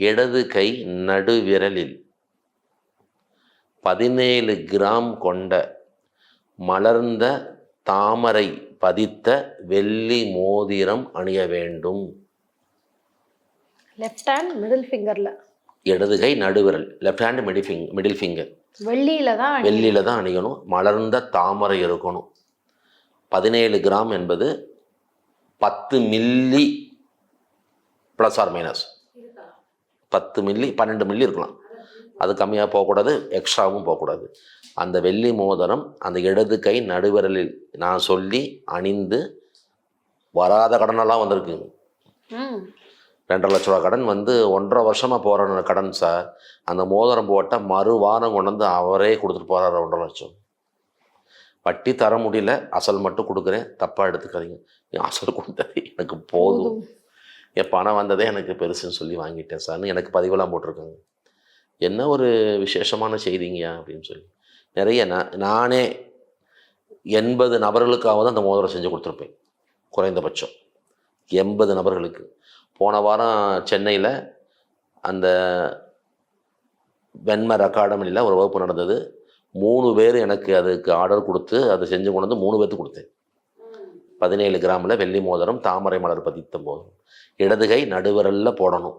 இடது கை நடுவிரலில். பதினேழு கிராம் கொண்ட மலர்ந்த தாமரை பதித்த வெள்ளி மோதிரம் அணிய வேண்டும். லெஃப்ட் ஹேண்ட் மிடில் ஃபிங்கர்ல இடது கை நடுவிரல். Left hand middle finger middle finger வெள்ளியில தான் வெள்ளியில தான் அணியணும். மலர்ந்த தாமரை இருக்கணும். பதினேழு கிராம் என்பது பத்து மில்லி ப்ளஸ் ஆர் மைனஸ் பத்து மில்லி பன்னெண்டு மில்லி இருக்கலாம். அது கம்மியாக போகக்கூடாது எக்ஸ்ட்ராவும் போகக்கூடாது. அந்த வெள்ளி மோதிரம் அந்த இடது கை நடுவிரலில் நான் சொல்லி அணிந்து வராத கடனெல்லாம் வந்திருக்கு. ரெண்டரை லட்ச ரூபா கடன் வந்து ஒன்றரை வருஷமாக போகிற கடன் சார். அந்த மோதிரம் போட்டால் மறு வாரம் கொண்டு வந்து அவரே கொடுத்துட்டு போகிறாரு ஒன்றரை லட்சம். வட்டி தர முடியல அசல் மட்டும் கொடுக்குறேன் தப்பாக எடுத்துக்காதீங்க. அசல் கொடுத்தது எனக்கு போதும் என் பணம் வந்ததே எனக்கு பெருசுன்னு சொல்லி வாங்கிட்டேன் சார்னு எனக்கு பதிவெல்லாம் போட்டிருக்காங்க. என்ன ஒரு விசேஷமான செய்திங்கயா அப்படின்னு சொல்லி. நிறைய நான் நானே எண்பது நபர்களுக்காவது அந்த மோதிரம் செஞ்சு கொடுத்துருப்பேன். குறைந்தபட்சம். எண்பது நபர்களுக்கு. போன வாரம் சென்னையில் அந்த வெண்மர் அகாடமியில் ஒரு வகுப்பு நடந்தது. மூணு பேர் எனக்கு அதுக்கு ஆர்டர் கொடுத்து அதை செஞ்சு கொண்டு வந்து மூணு பேர்த்துக்கு கொடுத்தேன். பதினேழு கிராமில் வெள்ளி மோதிரம் தாமரை மலர் பதித்த போதும் இடதுகை நடுவரல்ல போடணும்.